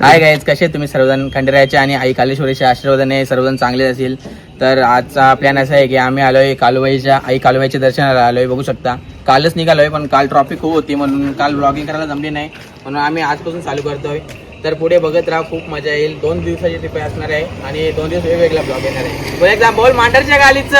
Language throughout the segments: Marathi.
हाय गाईज कसे तुम्ही सर्वजण? खंडेरायाचे आणि आई कालेश्वरीच्या आशीर्वादाने सर्वजण चांगले असतील तर आजचा प्लॅन असा आहे की आम्ही आलोय कालुबाईच्या आई कालुबाईच्या दर्शनाला आलोय बघू शकता. कालच निघालोय पण काल ट्रॉफिक खूप होती म्हणून काल ब्लॉगिंग करायला जमली नाही. म्हणून आम्ही आजपासून चालू करतोय. तर पुढे बघत राहा खूप मजा येईल. दोन दिवसाची ट्रिप असणार आहे आणि दोन दिवस वेगवेगळा ब्लॉग येणार आहे. बोल एकदा बोल मांडरच्या गालीचं.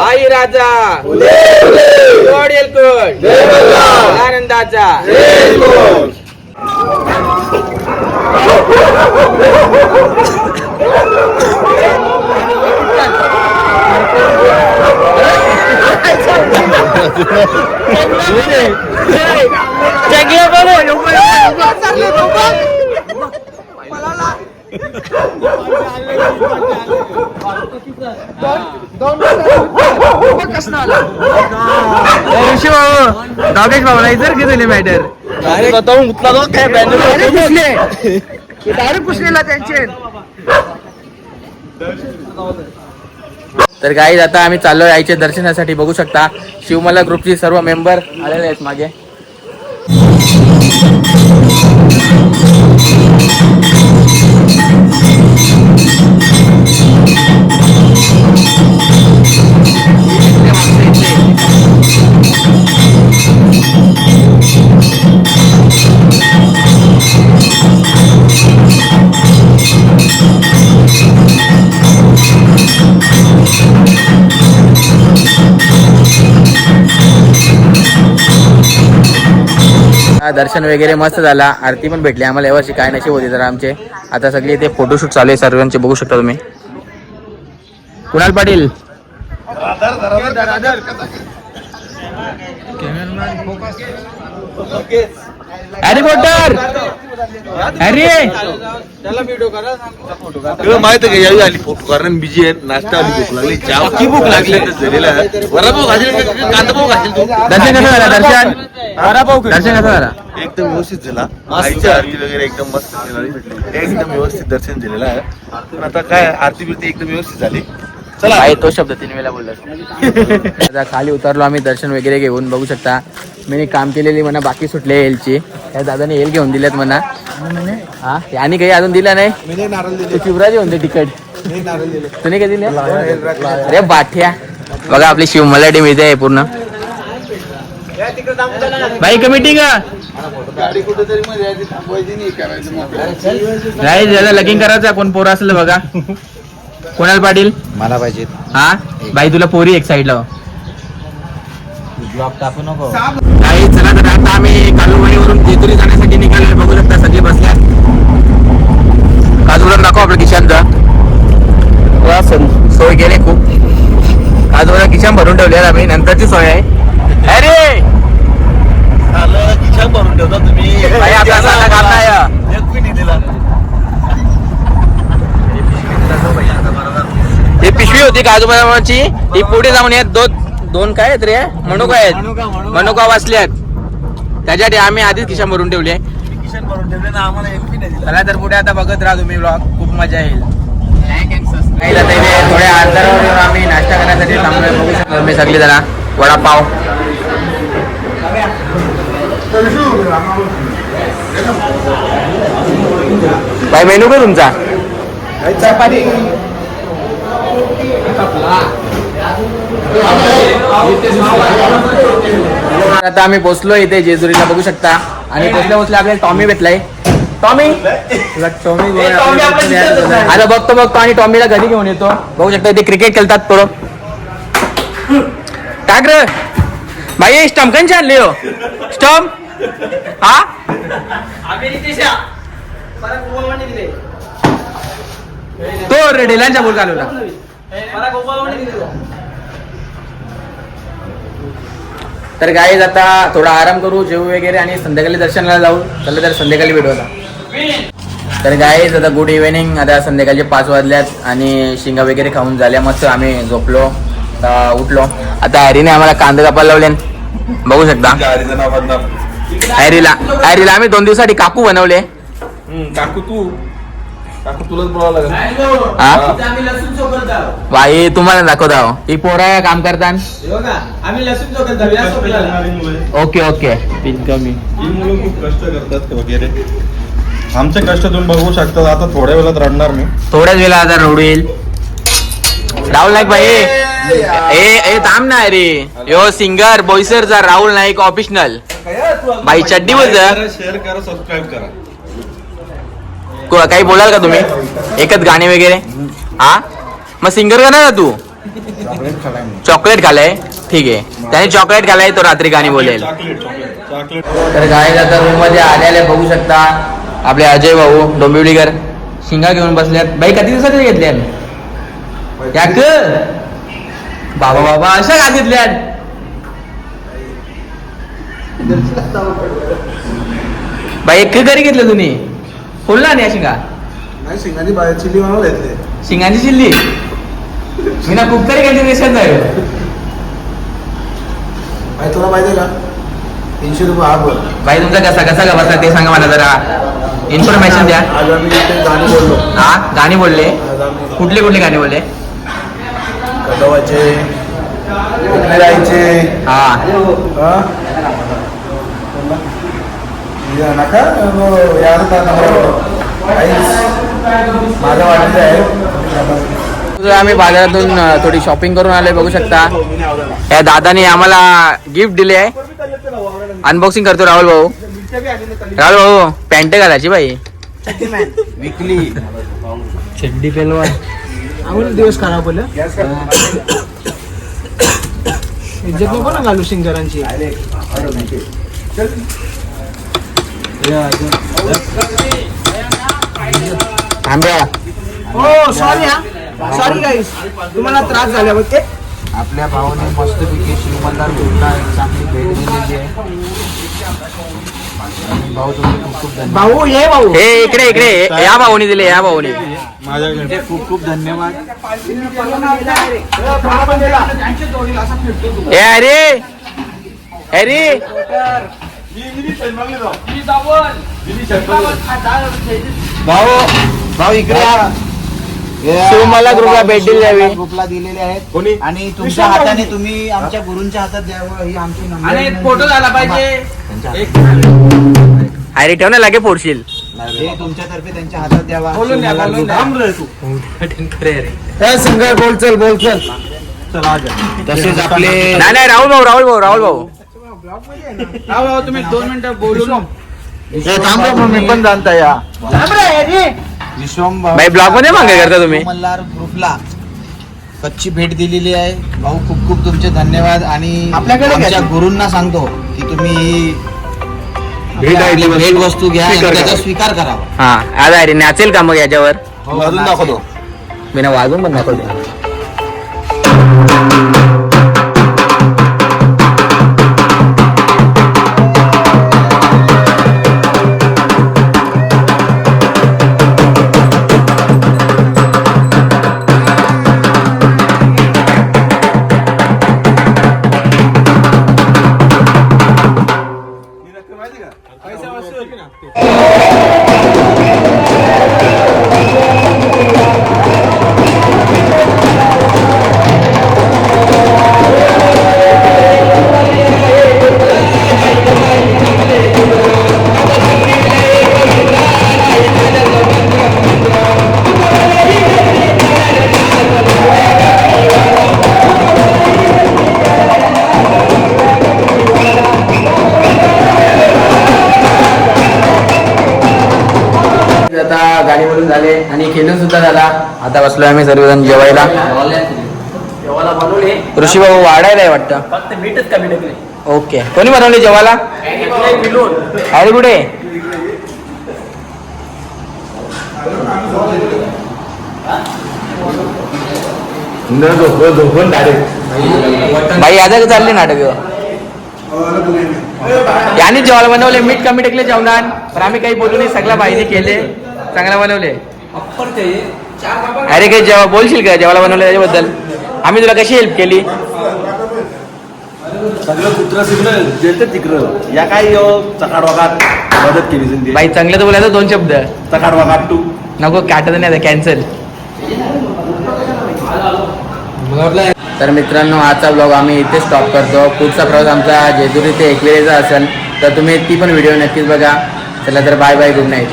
आई राजा. कोड आनंदाचा ऋषी भाऊ नागेश भाऊ नाही जर घेतले मॅटर तर काही आता आम्ही चाललो आईच्या दर्शनासाठी. बघू शकता शिवमला ग्रुपची सर्व मेंबर आलेले आहेत मागे. दर्शन वगैरे मस्त झाला. आरती पण भेटली. आम्हाला यावर्षी काय नशीब होती तर आमचे. आता सगळे इथे फोटोशूट चालू आहे. सर्वांचे बघू शकता तुम्ही. कुणाल पाटील? अरे मोटर अरे तुला माहीत आहे का यावी आली फोटो कारण बिजी आहे नाश्ता आली भूक लागली चहा की भूक लागली. तर झालेला वडापाव खाशील का- का- कांदा पाव खाशील तू? दर्शन कसं झालं दर्शन? दर्शन कसं झालं? एकदम व्यवस्थित झाला. आईच्या आरती वगैरे एकदम मस्त झाली. एकदम व्यवस्थित दर्शन झालेलं आहे. पण आता काय आरती बिरती एकदम व्यवस्थित झाली. आहे तो शब्द तीन वेळा बोलला आता खाली उतरलो आम्ही दर्शन वगैरे घेऊन बघू शकता. मी काम केलेली म्हणा बाकी सुटले एलची त्या दादाने एल घेऊन दिलेत म्हणा. हा आणि काही अजून दिला नाही? शिवराज घेऊन दे तिकट तुम्ही काय दिले. अरे बाठ्या. बघा आपली शिवमला टीम इथे आहे पूर्ण. बाई कमिटी का नाही ज्याला लगीन करायचं कोण पोरं असलं बघा. कोणाल पाटील? मला पाहिजे. हा? बाई तुला पोरी एक साईडला ब्लॉक टाकू नको. काही चला तर आता आम्ही कालुवाडीवरून जेजुरी जाण्यासाठी निघालोय. बघू शकता सगळे बसल्या. काजूला दाखव आपलं किशांचा सोय केली खूप. काजूला किशान भरून ठेवले आम्ही नंतरची सोय आहे. अरे! खिशात भरून ठेवता तुम्ही बाई, आपला साधा काम नाही आहे. एक मिनिट दिला ही पिशवी होती काजू बदामाची ही पुढे जाऊन येत दोन दोन काय आहेत रे? मनुका आहेत. मनुका वाचल्यात त्याच्यासाठी आम्ही आधीच खिशा भरून ठेवले. खिशात भरून ठेवले ना आम्हाला एक मिनिट दिला. चला तर पुढे आता बघत राहा तुम्ही ब्लॉग खूप मजा येईल. थोड्या अंतरावर येऊन आम्ही नाश्ता करण्यासाठी थांबलोय बघू शकतो मी सगळी जरा वडापाव. बाय मेनू का तुमचा? आता आम्ही पोहोचलो इथे जेजुरीला बघू शकता. आणि पोचल्या पोचल्या आपल्याला टॉमी भेटलाय. टॉमी? टॉमी आता बघतो बघतो. आणि टॉमीला घरी घेऊन येतो. बघू शकता इथे क्रिकेट खेळतात थोडं टाक रे भाई स्टम्प कंचे आणले हो? स्टम्प हा? तो रेडेलांच्या बोल घालवला तर गाईज आता थोडा आराम करू जेवू वगैरे आणि संध्याकाळी दर्शनाला जाऊ. चला तर संध्याकाळी भेटू आता तर गाईज आता गुड इव्हिनिंग आता संध्याकाळचे पाच वाजल्यात आणि शिंगा वगैरे खाऊन झाल्या. मस्त आम्ही झोपलो. आता उठलो. आता हॅरीने आम्हाला कांदा कापायला लावले. बघू शकता. हॅरीला हॅरीला आम्ही दोन दिवसासाठी काकू बनवले. काकू तू काकू तुलाच बोलावं लागेल हा बाई तुम्हाला दाखवत आहो. ही पोरा काम करतात आम्ही लसूण चोकत ओके ओके. ही मुलं खूप कष्ट करतात वगैरे. आमचे कष्ट तुम्ही बघू शकता आता थोड्या वेळात रडणार मी. थोड्याच वेळा आता रोड येईल राहुल नाईक भाई ए ए थांब ना अरे यो सिंगर बोईसरचा राहुल नाईक ऑफिशनल भाई चड्डी बोल शेअर करा सबस्क्राईब करा. काही बोलाल का तुम्ही? एकच गाणे वगैरे? हा? मग सिंगर का ना तू? चॉकलेट खालाय ठीक आहे. त्याने चॉकलेट खालाय तो रात्री गाणी बोलेल. तर गाय आता रूममध्ये आलेले बघू शकता आपले अजय भाऊ डोंबिवलीकर. शिंगा घेऊन बसल्यात बाई किती दिवसात घेतल्या याक? बाबा बाबा अशा का घेतल्यात? बाई एक घरी घेतलं तुम्ही? खोलला नाही या शिंगा नाही सिंगाची बाहेर चिली बनवले ते शिंगाची चिल्ली मी ना कुकरी घ्यायची रेशन जाईल भाई तुला माहिती आहे का तीनशे रुपये हा बोल बाई तुमचा कसा कसा का बसला ते सांगा मला जरा इन्फॉर्मेशन द्या आज आम्ही इथे गाणी बोललो हा गाणी बोलले आज आम्ही कुठले कुठले गाणी बोलले कदवाचे इकडे जायचे हा हा? या नका वो यार का नंबर आईस. माझ्या वाटत आहे. आम्ही बाजारातून थोडी शॉपिंग करून आलोय बघू शकता. या दादाने आम्हाला गिफ्ट दिले आहे. अनबॉक्सिंग करतो राहुल भाऊ. राहुल भाऊ पॅन्ट घालायची बाई? विकली. चड्डी पेलवा आम्हाला दिवस खराब बोल इज्जत नको ना घालू सिंगरांची थांब्या हो सॉरी हा. सॉरी गाईस तुम्हाला त्रास झाला बघ ते. आपल्या भावाने मस्तपैकी श्रीमंतार भेटला एक चांगली भेट दिलेली आहे. भाऊ तुम्ही खूप खूप धन्यवाद. भाऊ ये भाऊ. हे इकडे इकडे. या भाऊनी दिले या भाऊनी. माझ्याकडे खूप खूप धन्यवाद. ए अरे अरे. भाऊ भाऊ इकडे या. तुम्हाला ग्रुपला भेट दिली द्यावी ग्रुपला दिलेले आहेत. कोणी? आणि तुमच्या हाताने तुम्ही आमच्या गुरूंच्या हातात द्यावं ही आमची नम्र त्यांच्या अरे ठेव ना लागे फोडशील. हातात. हे तुमच्यातर्फे त्यांच्या हातात द्यावा. सिंगर बोल चल बोल चल. तसेच आपले नाही नाही राहुल भाऊ राहुल भाऊ राहुल भाऊ. थांबा मी पण जाणता या. विश्वम भाई ब्लॉगमध्ये मागे करता तुम्ही? मल्हार ग्रुपला कच्ची भेट दिलेली आहे. भाऊ खूप खूप तुमचे धन्यवाद आणि आपल्याकडे आमच्या घ्या. गुरूंना सांगतो की तुम्ही ही भेट आहे ती आपली भेट वस्तू. घ्या आणि स्वीकार त्याचा करा. स्वीकार करावा हा आता अरे नाचेल का मग याच्यावर? वाजून दाखवतो. मी ना वाजून पण दाखवतो. आता आणि खेळून सुद्धा झाला. आता बसलोय आम्ही सर्वजण जेवायला. ऋषी भाऊ वाढायला आहे वाटतं. फक्त मीठच कमी टाकले ओके. कोणी बनवले जेवायला? अरे कुठे? भाई आता का चालले नाटक याने जेवायला बनवले. मीठ कमी टाकले जेवणात. पण आम्ही काही बोलू नाही. सगळ्या भाईने केले. चांगला बनवले. अरे काही जेव्हा बोलशील का? जेवायला बनवलं त्याच्याबद्दल. आम्ही तुला कशी हेल्प केली? सगळं कुत्र सिग्नल जेलतं तिकडं. या काय चकाड वागात मदत केली बाई चांगलं तर बोलायचं दोन शब्द. चकाड वागात टू नको काटत नाही कॅन्सल तर मित्रांनो आजचा ब्लॉग आम्ही इथे स्टॉप करतो. पुढचा प्रवास आमचा जेजुरी ते एकविरेचा असेल तर तुम्ही ती पण व्हिडिओ नक्कीच बघा. चला तर बाय बाय गुड नाईट